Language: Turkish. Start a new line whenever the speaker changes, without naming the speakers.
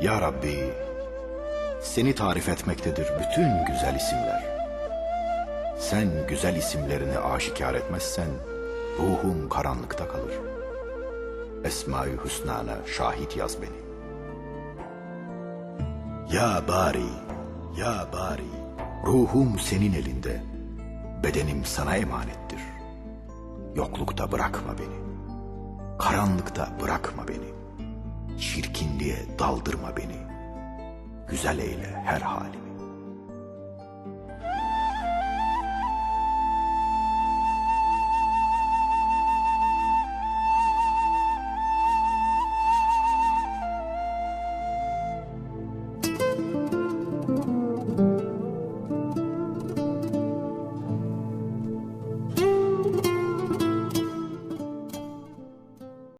Ya Rabbi, seni tarif etmektedir bütün güzel isimler. Sen güzel isimlerini aşikar etmezsen, ruhum karanlıkta kalır. Esma-i Hüsna'na şahit yaz beni. Ya Bari, ya Bari, ruhum senin elinde, bedenim sana emanettir. Yoklukta bırakma beni, karanlıkta bırakma beni, çirkinliğe daldırma beni, güzel eyle her halimi.